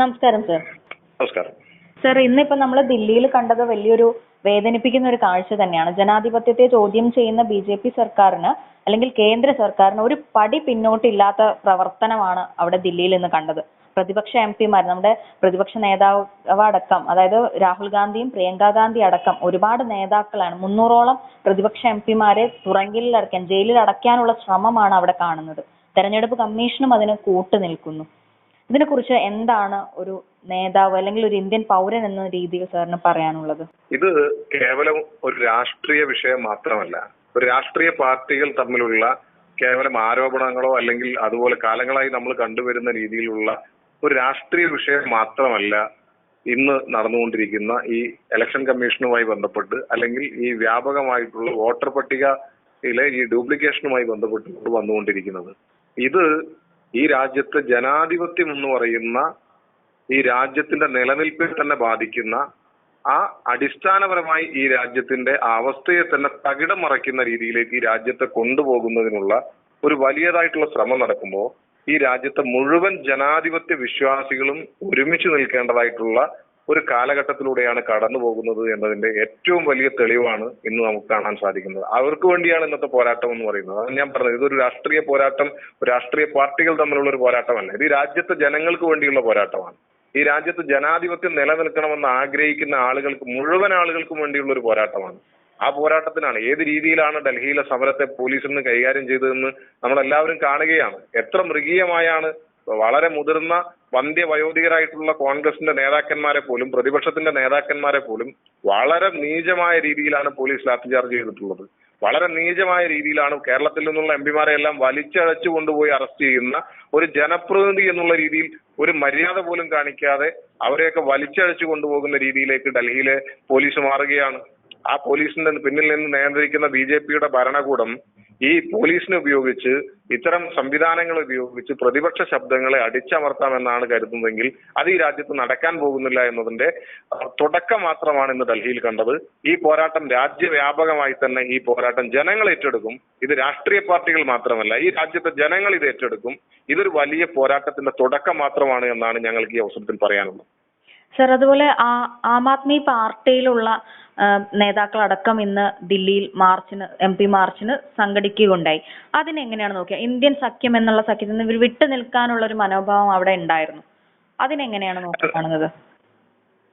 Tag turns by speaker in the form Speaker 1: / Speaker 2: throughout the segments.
Speaker 1: നമസ്കാരം സർ
Speaker 2: നമസ്കാരം.
Speaker 1: സർ ഇന്നിപ്പോ നമ്മൾ ദില്ലിയിൽ കണ്ടത് വലിയൊരു വേദനിപ്പിക്കുന്ന ഒരു കാഴ്ച തന്നെയാണ്. ജനാധിപത്യത്തെ ചോദ്യം ചെയ്യുന്ന ബി ജെ പി സർക്കാരിന് അല്ലെങ്കിൽ കേന്ദ്ര സർക്കാരിന് ഒരു പടി പിന്നോട്ടില്ലാത്ത പ്രവർത്തനമാണ് അവിടെ ദില്ലിയിൽ ഇന്ന് കണ്ടത്. പ്രതിപക്ഷ എം പിമാർ നമ്മുടെ പ്രതിപക്ഷ നേതാവ് അടക്കം അതായത് രാഹുൽ ഗാന്ധിയും പ്രിയങ്ക ഗാന്ധി അടക്കം ഒരുപാട് നേതാക്കളാണ്. മുന്നൂറോളം പ്രതിപക്ഷ എം പിമാരെ തുറങ്കലിൽ അടക്കാൻ ജയിലിൽ അടയ്ക്കാനുള്ള ശ്രമമാണ് അവിടെ കാണുന്നത്. തെരഞ്ഞെടുപ്പ് കമ്മീഷനും അതിന് കൂട്ടു നിൽക്കുന്നു. ഇതിനെക്കുറിച്ച് എന്താണ് ഒരു നേതാവ് അല്ലെങ്കിൽ ഒരു ഇന്ത്യൻ പൗരൻ എന്ന രീതിയിൽ സാറിന് പറയാനുള്ളത്?
Speaker 2: ഇത് കേവലം ഒരു രാഷ്ട്രീയ വിഷയം മാത്രമല്ല. ഒരു രാഷ്ട്രീയ പാർട്ടികൾ തമ്മിലുള്ള കേവലം ആരോപണങ്ങളോ അല്ലെങ്കിൽ അതുപോലെ കാലങ്ങളായി നമ്മൾ കണ്ടുവരുന്ന രീതിയിലുള്ള ഒരു രാഷ്ട്രീയ വിഷയം മാത്രമല്ല ഇന്ന് നടന്നുകൊണ്ടിരിക്കുന്ന ഈ ഇലക്ഷൻ കമ്മീഷനുമായി ബന്ധപ്പെട്ട് അല്ലെങ്കിൽ ഈ വ്യാപകമായിട്ടുള്ള വോട്ടർ പട്ടികയിലെ ഈ ഡ്യൂപ്ലിക്കേഷനുമായി ബന്ധപ്പെട്ട് വന്നുകൊണ്ടിരിക്കുന്നത്. ഇത് ഈ രാജ്യത്തെ ജനാധിപത്യം എന്ന് പറയുന്ന ഈ രാജ്യത്തിന്റെ നിലനിൽപ്പിനെ തന്നെ ബാധിക്കുന്ന ആ അടിസ്ഥാനപരമായി ഈ രാജ്യത്തിന്റെ അവസ്ഥയെ തന്നെ തകിടം മറയ്ക്കുന്ന രീതിയിലേക്ക് ഈ രാജ്യത്തെ കൊണ്ടുപോകുന്നതിനുള്ള ഒരു വലിയതായിട്ടുള്ള ശ്രമം നടക്കുമ്പോൾ ഈ രാജ്യത്തെ മുഴുവൻ ജനാധിപത്യ വിശ്വാസികളും ഒരുമിച്ച് നിൽക്കേണ്ടതായിട്ടുള്ള ഒരു കാലഘട്ടത്തിലൂടെയാണ് കടന്നു പോകുന്നത് എന്നതിന്റെ ഏറ്റവും വലിയ തെളിവാണ് ഇന്ന് നമുക്ക് കാണാൻ സാധിക്കുന്നത്. അവർക്ക് വേണ്ടിയാണ് ഇന്നത്തെ പോരാട്ടം എന്ന് പറയുന്നത്. അതാണ് ഞാൻ പറഞ്ഞത്. ഇതൊരു രാഷ്ട്രീയ പോരാട്ടം രാഷ്ട്രീയ പാർട്ടികൾ തമ്മിലുള്ള ഒരു പോരാട്ടമല്ല. ഇത് രാജ്യത്തെ ജനങ്ങൾക്ക് വേണ്ടിയുള്ള പോരാട്ടമാണ്. ഈ രാജ്യത്ത് ജനാധിപത്യം നിലനിൽക്കണമെന്ന് ആഗ്രഹിക്കുന്ന ആളുകൾക്ക് മുഴുവൻ ആളുകൾക്കും വേണ്ടിയുള്ള ഒരു പോരാട്ടമാണ്. ആ പോരാട്ടത്തിലാണ് ഏത് രീതിയിലാണ് ഡൽഹിയിലെ സമരത്തെ പോലീസിൽ നിന്ന് കൈകാര്യം ചെയ്തതെന്ന് നമ്മൾ എല്ലാവരും കാണുകയാണ്. എത്ര മൃഗീയമായാണ് വളരെ മുതിർന്ന വന്ധ്യവയോധികരായിട്ടുള്ള കോൺഗ്രസിന്റെ നേതാക്കന്മാരെ പോലും പ്രതിപക്ഷത്തിന്റെ നേതാക്കന്മാരെ പോലും വളരെ നീചമായ രീതിയിലാണ് പോലീസ് ലാത്തി ചാർജ് ചെയ്തിട്ടുള്ളത്. വളരെ നീചമായ രീതിയിലാണ് കേരളത്തിൽ നിന്നുള്ള എം പിമാരെ എല്ലാം വലിച്ചഴച്ചു കൊണ്ടുപോയി അറസ്റ്റ് ചെയ്യുന്ന ഒരു ജനപ്രതിനിധി എന്നുള്ള രീതിയിൽ ഒരു മര്യാദ പോലും കാണിക്കാതെ അവരെയൊക്കെ വലിച്ചഴച്ചു കൊണ്ടുപോകുന്ന രീതിയിലേക്ക് ഡൽഹിയിലെ പോലീസ് മാറുകയാണ്. ആ പോലീസിന്റെ പിന്നിൽ നിന്ന് നിയന്ത്രിക്കുന്ന ബി ജെ പിയുടെ ഭരണകൂടം ഈ പോലീസിനെ ഉപയോഗിച്ച് ഇത്തരം സംവിധാനങ്ങൾ ഉപയോഗിച്ച് പ്രതിപക്ഷ ശബ്ദങ്ങളെ അടിച്ചമർത്താമെന്നാണ് കരുതുന്നതെങ്കിൽ അത് ഈ രാജ്യത്ത് നടക്കാൻ പോകുന്നില്ല എന്നതിന്റെ തുടക്കം മാത്രമാണ് ഇന്ന് ഡൽഹിയിൽ കണ്ടത്. ഈ പോരാട്ടം രാജ്യവ്യാപകമായി തന്നെ ഈ പോരാട്ടം ജനങ്ങൾ ഏറ്റെടുക്കും. ഇത് രാഷ്ട്രീയ പാർട്ടികൾ മാത്രമല്ല ഈ രാജ്യത്തെ ജനങ്ങൾ ഇത് ഏറ്റെടുക്കും. ഇതൊരു വലിയ പോരാട്ടത്തിന്റെ തുടക്കം മാത്രമാണ് എന്നാണ് ഞങ്ങൾക്ക് ഈ അവസരത്തിൽ പറയാനുള്ളത്.
Speaker 1: സർ അതുപോലെ ആ ആദ്മി പാർട്ടിയിലുള്ള നേതാക്കളടക്കം ഇന്ന് ദില്ലിയിൽ മാർച്ചിന് എം പി മാർച്ചിന് സംഘടിക്കുകയുണ്ടായി. അതിനെങ്ങനെയാണ് നോക്കുക ഇന്ത്യൻ സഖ്യം എന്നുള്ള സഖ്യത്തിൽ നിന്ന് ഇവർ വിട്ടു നിൽക്കാനുള്ള ഒരു മനോഭാവം അവിടെ ഉണ്ടായിരുന്നു. അതിനെങ്ങനെയാണ് നോക്കി കാണുന്നത്?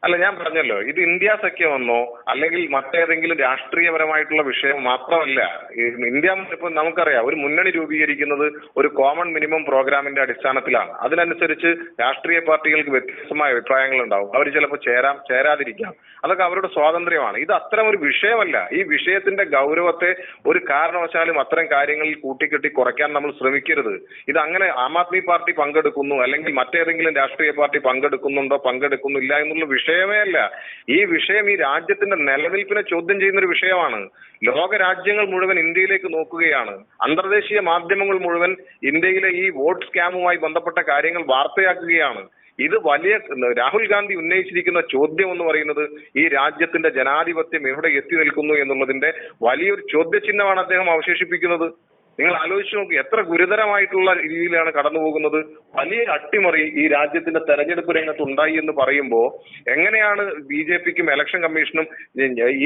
Speaker 2: അല്ല ഞാൻ പറഞ്ഞല്ലോ ഇത് ഇന്ത്യ സഖ്യമെന്നോ അല്ലെങ്കിൽ മറ്റേതെങ്കിലും രാഷ്ട്രീയപരമായിട്ടുള്ള വിഷയം മാത്രമല്ല ഇന്ത്യ ഇപ്പൊ നമുക്കറിയാം ഒരു മുന്നണി രൂപീകരിക്കുന്നത് ഒരു കോമൺ മിനിമം പ്രോഗ്രാമിന്റെ അടിസ്ഥാനത്തിലാണ്. അതിനനുസരിച്ച് രാഷ്ട്രീയ പാർട്ടികൾക്ക് വ്യത്യസ്തമായ അഭിപ്രായങ്ങൾ ഉണ്ടാവും അവർ ചിലപ്പോൾ ചേരാം ചേരാതിരിക്കാം. അതൊക്കെ അവരുടെ സ്വാതന്ത്ര്യമാണ്. ഇത് അത്തരം ഒരു വിഷയമല്ല. ഈ വിഷയത്തിന്റെ ഗൗരവത്തെ ഒരു കാരണവശാലും അത്തരം കാര്യങ്ങളിൽ കൂട്ടിക്കെട്ടി കുറയ്ക്കാൻ നമ്മൾ ശ്രമിക്കരുത്. ഇത് അങ്ങനെ ആം ആദ്മി പാർട്ടി പങ്കെടുക്കുന്നു അല്ലെങ്കിൽ മറ്റേതെങ്കിലും രാഷ്ട്രീയ പാർട്ടി പങ്കെടുക്കുന്നുണ്ടോ പങ്കെടുക്കുന്നില്ല എന്നുള്ള വിഷയമേ അല്ല. ഈ വിഷയം ഈ രാജ്യത്തിന്റെ നിലനിൽപ്പിനെ ചോദ്യം ചെയ്യുന്ന ഒരു വിഷയമാണ്. ലോക രാജ്യങ്ങൾ മുഴുവൻ ഇന്ത്യയിലേക്ക് നോക്കുകയാണ്. അന്തർദേശീയ മാധ്യമങ്ങൾ മുഴുവൻ ഇന്ത്യയിലെ ഈ വോട്ട് സ്കാമുമായി ബന്ധപ്പെട്ട കാര്യങ്ങൾ വാർത്തയാക്കുകയാണ്. ഇത് വലിയ രാഹുൽ ഗാന്ധി ഉന്നയിച്ചിരിക്കുന്ന ചോദ്യം എന്ന് പറയുന്നത് ഈ രാജ്യത്തിന്റെ ജനാധിപത്യം എവിടെ എത്തി നിൽക്കുന്നു എന്നുള്ളതിന്റെ വലിയൊരു ചോദ്യചിഹ്നമാണ് അദ്ദേഹം അവശേഷിപ്പിക്കുന്നത്. നിങ്ങൾ ആലോചിച്ച് നോക്ക് എത്ര ഗുരുതരമായിട്ടുള്ള രീതിയിലാണ് കടന്നു പോകുന്നത് വലിയ അട്ടിമറി ഈ രാജ്യത്തിന്റെ തെരഞ്ഞെടുപ്പ് രംഗത്ത് ഉണ്ടായി എന്ന് പറയുമ്പോൾ എങ്ങനെയാണ് ബി ജെ പിക്കും ഇലക്ഷൻ കമ്മീഷനും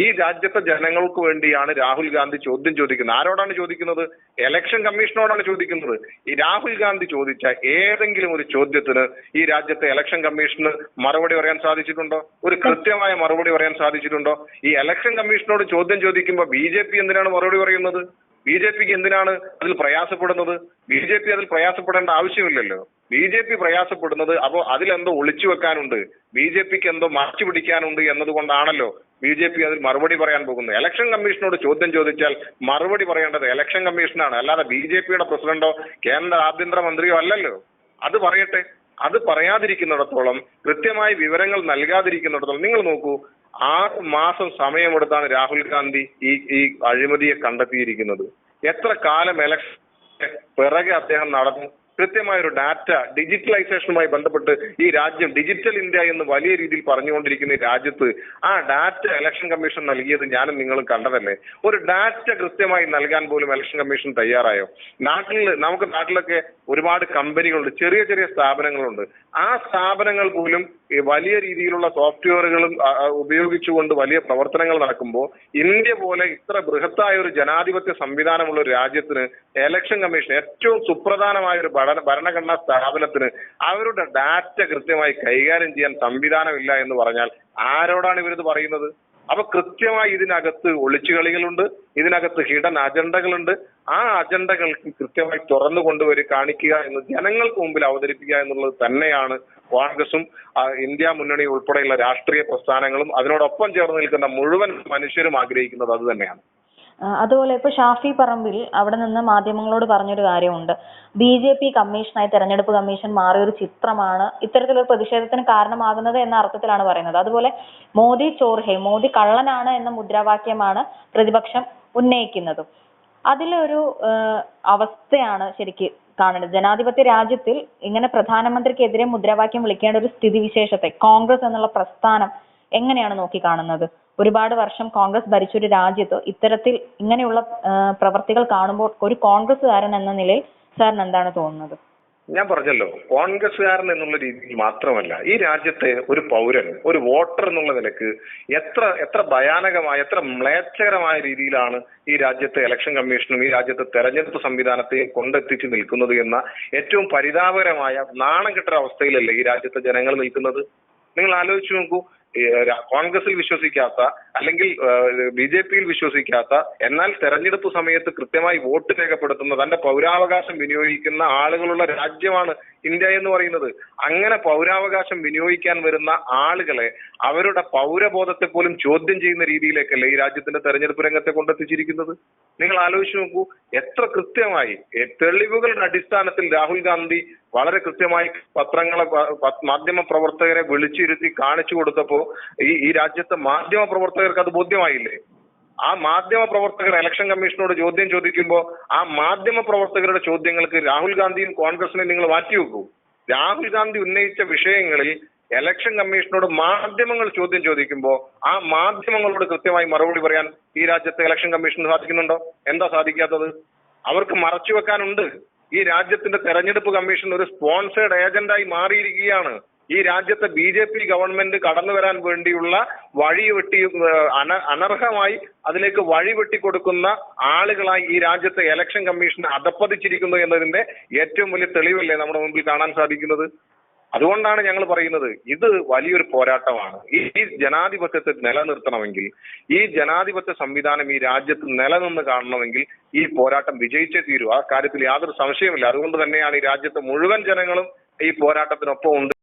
Speaker 2: ഈ രാജ്യത്തെ ജനങ്ങൾക്ക് വേണ്ടിയാണ് രാഹുൽ ഗാന്ധി ചോദ്യം ചോദിക്കുന്നത്? ആരോടാണ് ചോദിക്കുന്നത്? ഇലക്ഷൻ കമ്മീഷനോടാണ് ചോദിക്കുന്നത്. ഈ രാഹുൽ ഗാന്ധി ചോദിച്ച ഏതെങ്കിലും ഒരു ചോദ്യത്തിന് ഈ രാജ്യത്തെ ഇലക്ഷൻ കമ്മീഷന് മറുപടി പറയാൻ സാധിച്ചിട്ടുണ്ടോ? ഒരു കൃത്യമായ മറുപടി പറയാൻ സാധിച്ചിട്ടുണ്ടോ? ഈ ഇലക്ഷൻ കമ്മീഷനോട് ചോദ്യം ചോദിക്കുമ്പോൾ ബി ജെ പി എന്തിനാണ് മറുപടി പറയുന്നത്? ബി ജെ പിക്ക് എന്തിനാണ് അതിൽ പ്രയാസപ്പെടുന്നത്? ബി ജെ പി അതിൽ പ്രയാസപ്പെടേണ്ട ആവശ്യമില്ലല്ലോ. ബി ജെ പി പ്രയാസപ്പെടുന്നത് അപ്പോൾ അതിലെന്തോ ഒളിച്ചു വെക്കാനുണ്ട്. ബി ജെ പിക്ക് എന്തോ മാറ്റി പിടിക്കാനുണ്ട് എന്നതുകൊണ്ടാണല്ലോ ബി ജെ പി അതിൽ മറുപടി പറയാൻ പോകുന്നത്. ഇലക്ഷൻ കമ്മീഷനോട് ചോദ്യം ചോദിച്ചാൽ മറുപടി പറയേണ്ടത് ഇലക്ഷൻ കമ്മീഷനാണ്. അല്ലാതെ ബി ജെ പിയുടെ പ്രസിഡന്റോ കേന്ദ്ര ആഭ്യന്തരമന്ത്രിയോ അല്ലല്ലോ. അത് പറയട്ടെ. അത് പറയാതിരിക്കുന്നിടത്തോളം കൃത്യമായ വിവരങ്ങൾ നൽകാതിരിക്കുന്നിടത്തോളം നിങ്ങൾ നോക്കൂ ആറ് മാസം സമയമെടുത്താണ് രാഹുൽ ഗാന്ധി ഈ ഈ അഴിമതിയെ കണ്ടെത്തിയിരിക്കുന്നത്. എത്ര കാലം ഇലക്ഷൻ പിറകെ അദ്ദേഹം നടന്നു? കൃത്യമായ ഒരു ഡാറ്റ ഡിജിറ്റലൈസേഷനുമായി ബന്ധപ്പെട്ട് ഈ രാജ്യം ഡിജിറ്റൽ ഇന്ത്യ എന്ന് വലിയ രീതിയിൽ പറഞ്ഞുകൊണ്ടിരിക്കുന്ന രാജ്യത്ത് ആ ഡാറ്റ ഇലക്ഷൻ കമ്മീഷൻ നൽകിയത് ഞാനും നിങ്ങളും കണ്ടതല്ലേ? ഒരു ഡാറ്റ കൃത്യമായി നൽകാൻ പോലും ഇലക്ഷൻ കമ്മീഷൻ തയ്യാറായോ? നാട്ടിൽ നമുക്ക് നാട്ടിലൊക്കെ ഒരുപാട് കമ്പനികളുണ്ട് ചെറിയ ചെറിയ സ്ഥാപനങ്ങളുണ്ട്. ആ സ്ഥാപനങ്ങൾ പോലും വലിയ രീതിയിലുള്ള സോഫ്റ്റ്വെയറുകളും ഉപയോഗിച്ചുകൊണ്ട് വലിയ പ്രവർത്തനങ്ങൾ നടക്കുമ്പോൾ ഇന്ത്യ പോലെ ഇത്ര ബൃഹത്തായ ഒരു ജനാധിപത്യ സംവിധാനമുള്ള ഒരു രാജ്യത്തിന് ഇലക്ഷൻ കമ്മീഷൻ ഏറ്റവും സുപ്രധാനമായ ഒരു ഭരണഘടനാ സ്ഥാപനത്തിന് അവരുടെ ഡാറ്റ കൃത്യമായി കൈകാര്യം ചെയ്യാൻ സംവിധാനമില്ല എന്ന് പറഞ്ഞാൽ ആരോടാണ് ഇവരിത് പറയുന്നത്? അപ്പൊ കൃത്യമായി ഇതിനകത്ത് ഒളിച്ചുകളികളുണ്ട് ഇതിനകത്ത് ഹിഡൻ അജണ്ടകളുണ്ട്. ആ അജണ്ടകൾക്ക് കൃത്യമായി തുറന്നു കൊണ്ടുവരി കാണിക്കുക എന്ന് ജനങ്ങൾക്ക് മുമ്പിൽ അവതരിപ്പിക്കുക എന്നുള്ളത് തന്നെയാണ് കോൺഗ്രസും ഇന്ത്യ മുന്നണി ഉൾപ്പെടെയുള്ള രാഷ്ട്രീയ പ്രസ്ഥാനങ്ങളും അതിനോടൊപ്പം ചേർന്ന് നിൽക്കുന്ന മുഴുവൻ മനുഷ്യരും ആഗ്രഹിക്കുന്നത് അത് തന്നെയാണ്.
Speaker 1: അതുപോലെ ഇപ്പൊ ഷാഫി പറമ്പിൽ അവിടെ നിന്ന് മാധ്യമങ്ങളോട് പറഞ്ഞൊരു കാര്യമുണ്ട്. ബി ജെ പി കമ്മീഷനായി തെരഞ്ഞെടുപ്പ് കമ്മീഷൻ മാറിയൊരു ചിത്രമാണ് ഇത്തരത്തിലൊരു പ്രതിഷേധത്തിന് കാരണമാകുന്നത് എന്ന അർത്ഥത്തിലാണ് പറയുന്നത്. അതുപോലെ മോദി ചോർ ഹേ മോദി കള്ളനാണ് എന്ന മുദ്രാവാക്യമാണ് പ്രതിപക്ഷം ഉന്നയിക്കുന്നത്. അതിലൊരു അവസ്ഥയാണ് ശരിക്ക് കാണേണ്ടത് ജനാധിപത്യ രാജ്യത്തിൽ ഇങ്ങനെ പ്രധാനമന്ത്രിക്കെതിരെ മുദ്രാവാക്യം വിളിക്കേണ്ട ഒരു സ്ഥിതിവിശേഷത്തെ കോൺഗ്രസ് എന്നുള്ള പ്രസ്ഥാനം എങ്ങനെയാണ് നോക്കി കാണുന്നത്? ഒരുപാട് വർഷം കോൺഗ്രസ് ഭരിച്ചൊരു രാജ്യത്ത് ഇത്തരത്തിൽ ഇങ്ങനെയുള്ള പ്രവർത്തികൾ കാണുമ്പോൾ ഒരു കോൺഗ്രസ്സുകാരൻ എന്ന നിലയിൽ സാറിന് എന്താണ് തോന്നുന്നത്?
Speaker 2: ഞാൻ പറഞ്ഞല്ലോ കോൺഗ്രസ്സുകാരൻ എന്നുള്ള രീതിയിൽ മാത്രമല്ല ഈ രാജ്യത്തെ ഒരു പൗരൻ ഒരു വോട്ടർ എന്നുള്ള നിലയ്ക്ക് എത്ര എത്ര ഭയാനകമായ എത്ര മ്ലേച്ഛകരമായ രീതിയിലാണ് ഈ രാജ്യത്തെ ഇലക്ഷൻ കമ്മീഷനും ഈ രാജ്യത്തെ തെരഞ്ഞെടുപ്പ് സംവിധാനത്തെയും കൊണ്ടെത്തിച്ച് നിൽക്കുന്നത് എന്ന ഏറ്റവും പരിതാപകരമായ നാണം കെട്ടൊരവസ്ഥയിലല്ലേ ഈ രാജ്യത്തെ ജനങ്ങൾ നിൽക്കുന്നത്? നിങ്ങൾ ആലോചിച്ചു നോക്കൂ കോൺഗ്രസിൽ വിശ്വസിക്കാത്ത അല്ലെങ്കിൽ ബി ജെ പിയിൽ വിശ്വസിക്കാത്ത എന്നാൽ തെരഞ്ഞെടുപ്പ് സമയത്ത് കൃത്യമായി വോട്ട് രേഖപ്പെടുത്തുന്ന തന്റെ പൗരാവകാശം വിനിയോഗിക്കുന്ന ആളുകളുള്ള രാജ്യമാണ് ഇന്ത്യ എന്ന് പറയുന്നത് അങ്ങനെ പൗരാവകാശം വിനിയോഗിക്കാൻ വരുന്ന ആളുകളെ അവരുടെ പൗരബോധത്തെ പോലും ചോദ്യം ചെയ്യുന്ന രീതിയിലേക്കല്ലേ ഈ രാജ്യത്തിന്റെ തെരഞ്ഞെടുപ്പ് രംഗത്തെ കൊണ്ടെത്തിച്ചിരിക്കുന്നത്? നിങ്ങൾ ആലോചിച്ച് നോക്കൂ എത്ര കൃത്യമായി തെളിവുകളുടെ അടിസ്ഥാനത്തിൽ രാഹുൽ ഗാന്ധി വളരെ കൃത്യമായി പത്രങ്ങളെ മാധ്യമ പ്രവർത്തകരെ വിളിച്ചിരുത്തി കാണിച്ചു കൊടുത്തപ്പോ ഈ ഈ രാജ്യത്തെ മാധ്യമ പ്രവർത്തകർക്ക് അത് ബോധ്യമായില്ലേ? ആ മാധ്യമ പ്രവർത്തകർ ഇലക്ഷൻ കമ്മീഷനോട് ചോദ്യം ചോദിക്കുമ്പോൾ ആ മാധ്യമ പ്രവർത്തകരുടെ ചോദ്യങ്ങൾക്ക് രാഹുൽ ഗാന്ധിയും കോൺഗ്രസിനെയും നിങ്ങൾ മാറ്റിവെക്കൂ രാഹുൽ ഗാന്ധി ഉന്നയിച്ച വിഷയങ്ങളിൽ ഇലക്ഷൻ കമ്മീഷനോട് മാധ്യമങ്ങൾ ചോദ്യം ചോദിക്കുമ്പോൾ ആ മാധ്യമങ്ങളോട് കൃത്യമായി മറുപടി പറയാൻ ഈ രാജ്യത്തെ ഇലക്ഷൻ കമ്മീഷന് സാധിക്കുന്നുണ്ടോ? എന്താ സാധിക്കാത്തത്? അവർക്ക് മറച്ചു വെക്കാനുണ്ട്. ഈ രാജ്യത്തിന്റെ തെരഞ്ഞെടുപ്പ് കമ്മീഷൻ ഒരു സ്പോൺസേഡ് ഏജന്റായി മാറിയിരിക്കുകയാണ്. ഈ രാജ്യത്തെ ബി ജെ പി ഗവൺമെന്റ് കടന്നു വരാൻ വേണ്ടിയുള്ള വഴി വെട്ടി അന അനർഹമായി അതിലേക്ക് വഴി വെട്ടിക്കൊടുക്കുന്ന ആളുകളായി ഈ രാജ്യത്തെ ഇലക്ഷൻ കമ്മീഷൻ അധപ്പതിച്ചിരിക്കുന്നു എന്നതിന്റെ ഏറ്റവും വലിയ തെളിവല്ലേ നമ്മുടെ മുമ്പിൽ കാണാൻ സാധിക്കുന്നത്? അതുകൊണ്ടാണ് ഞങ്ങൾ പറയുന്നത് ഇത് വലിയൊരു പോരാട്ടമാണ്. ഈ ജനാധിപത്യത്തെ നിലനിർത്തണമെങ്കിൽ ഈ ജനാധിപത്യ സംവിധാനം ഈ രാജ്യത്ത് നിലനിന്ന് കാണണമെങ്കിൽ ഈ പോരാട്ടം വിജയിച്ചേ തീരൂ. ആ കാര്യത്തിൽ യാതൊരു സംശയമില്ല അതുകൊണ്ട് തന്നെയാണ് ഈ രാജ്യത്തെ മുഴുവൻ ജനങ്ങളും ഈ പോരാട്ടത്തിനൊപ്പം ഉണ്ട്.